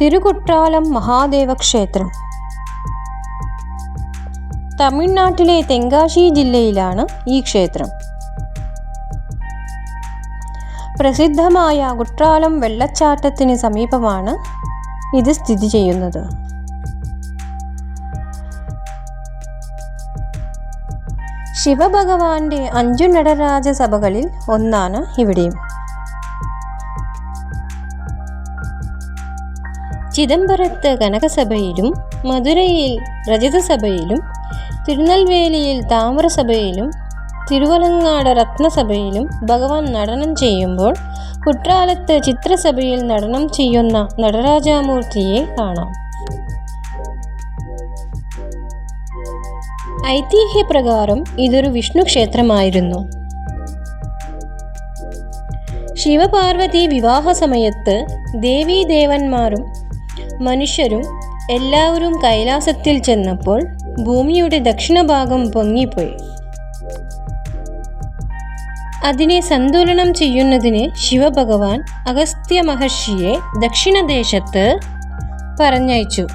തിരുകുട്രാലം മഹാദേവ ക്ഷേത്രം തമിഴ്നാട്ടിലെ തെങ്കാശി ജില്ലയിലാണ് ഈ ക്ഷേത്രം. പ്രസിദ്ധമായ കുട്രാലം വെള്ളച്ചാട്ടത്തിന് സമീപമാണ് ഇത് സ്ഥിതി ചെയ്യുന്നത്. ശിവഭഗവാന്റെ അഞ്ചു നടരാജ സഭകളിൽ ഒന്നാണ് ഇവിടെയും. ചിദംബരത്ത് കനകസഭയിലും മധുരയിൽ രജതസഭയിലും തിരുനെൽവേലിയിൽ താമരസഭയിലും തിരുവലങ്ങാട് രത്നസഭയിലും ഭഗവാൻ നടനം ചെയ്യുമ്പോൾ കുട്രാലത്ത് ചിത്രസഭയിൽ നടനം ചെയ്യുന്ന നടരാജാമൂർത്തിയെ കാണാം. ഐതിഹ്യപ്രകാരം ഇതൊരു വിഷ്ണു ക്ഷേത്രമായിരുന്നു. ശിവപാർവതി വിവാഹ സമയത്ത് ദേവീദേവന്മാരും മനുഷ്യരും എല്ലാവരും കൈലാസത്തിൽ ചെന്നപ്പോൾ ഭൂമിയുടെ ദക്ഷിണഭാഗം പൊങ്ങിപ്പോയി. അതിനെ സന്തുലനം ചെയ്യുന്നതിന് ശിവഭഗവാൻ അഗസ്ത്യ മഹർഷിയെ ദക്ഷിണദേശത്ത് പറഞ്ഞയച്ചു.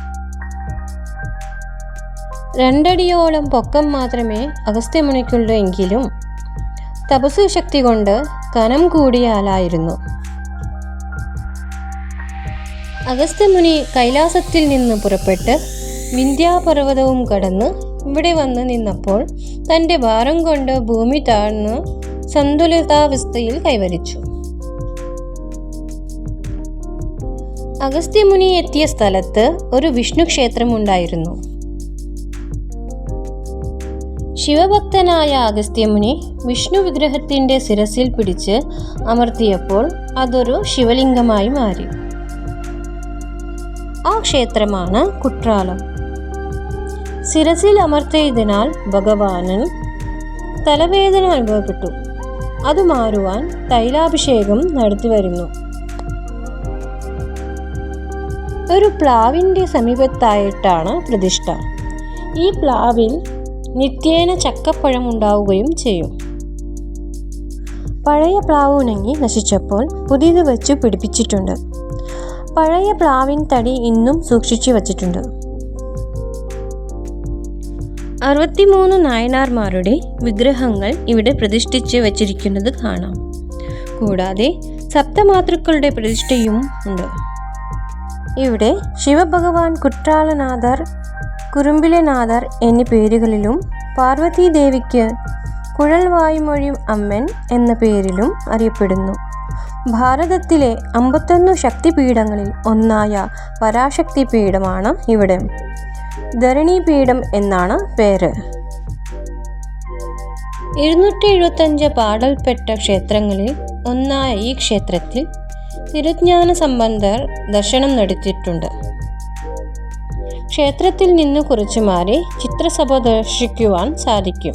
രണ്ടടിയോളം പൊക്കം മാത്രമേ അഗസ്ത്യമുനിക്കുള്ളൂ എങ്കിലും തപസ് ശക്തി കൊണ്ട് കനം കൂടിയ ആളായിരുന്നു. അഗസ്ത്യമുനി കൈലാസത്തിൽ നിന്ന് പുറപ്പെട്ട് വിന്ധ്യാപർവതവും കടന്ന് ഇവിടെ വന്ന് നിന്നപ്പോൾ തന്റെ ഭാരം കൊണ്ട് ഭൂമി താഴ്ന്ന് സന്തുലിതാവസ്ഥയിൽ കൈവരിച്ചു. അഗസ്ത്യമുനി എത്തിയ സ്ഥലത്ത് ഒരു വിഷ്ണു ക്ഷേത്രമുണ്ടായിരുന്നു ശിവഭക്തനായ അഗസ്ത്യമുനി വിഷ്ണു വിഗ്രഹത്തിന്റെ ശിരസിൽ പിടിച്ച് അമർത്തിയപ്പോൾ അതൊരു ശിവലിംഗമായി മാറി. ആ ക്ഷേത്രമാണ് കുട്രാലം ശിരസിൽ അമർത്തിയതിനാൽ ഭഗവാനൻ തലവേദന അനുഭവപ്പെട്ടു. അത് മാറുവാൻ തൈലാഭിഷേകം നടത്തി വരുന്നു. ഒരു പ്ലാവിന്റെ സമീപത്തായിട്ടാണ് പ്രതിഷ്ഠ. ഈ പ്ലാവിൽ നിത്യേന ചക്കപ്പഴം ഉണ്ടാവുകയും ചെയ്യും. പഴയ പ്ലാവ് ഉണങ്ങി നശിച്ചപ്പോൾ പുതിയത് വെച്ച് പിടിപ്പിച്ചിട്ടുണ്ട്. പഴയ പ്ലാവിൻ തടി ഇന്നും സൂക്ഷിച്ചു വച്ചിട്ടുണ്ട്. അറുപത്തിമൂന്ന് നായനാർമാരുടെ വിഗ്രഹങ്ങൾ ഇവിടെ പ്രതിഷ്ഠിച്ച് വച്ചിരിക്കുന്നത് കാണാം. കൂടാതെ സപ്തമാതൃക്കളുടെ പ്രതിഷ്ഠയും ഉണ്ട്. ഇവിടെ ശിവഭഗവാൻ കുട്രാലനാഥർ കുറുമ്പിലനാഥർ എന്നീ പേരുകളിലും പാർവതീദേവിക്ക് കുഴൽവായുമൊഴി അമ്മൻ എന്ന പേരിലും അറിയപ്പെടുന്നു. ഭാരതത്തിലെ അമ്പത്തൊന്ന് ശക്തിപീഠങ്ങളിൽ ഒന്നായ പരാശക്തി പീഠമാണ് ഇവിടെ. ധരണി പീഠം എന്നാണ് പേര്. എഴുന്നൂറ്റി എഴുപത്തഞ്ച് പാടൽപ്പെട്ട ക്ഷേത്രങ്ങളിൽ ഒന്നായ ഈ ക്ഷേത്രത്തിൽ തിരുജ്ഞാന സംബന്ധർ ദർശനം നടത്തിയിട്ടുണ്ട്. ക്ഷേത്രത്തിൽ നിന്ന് കുറച്ചു മാറി ചിത്രസഭ ദർശിക്കുവാൻ സാധിക്കും.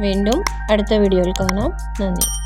വീണ്ടും അടുത്ത വീഡിയോയിൽ കാണാം. നന്ദി.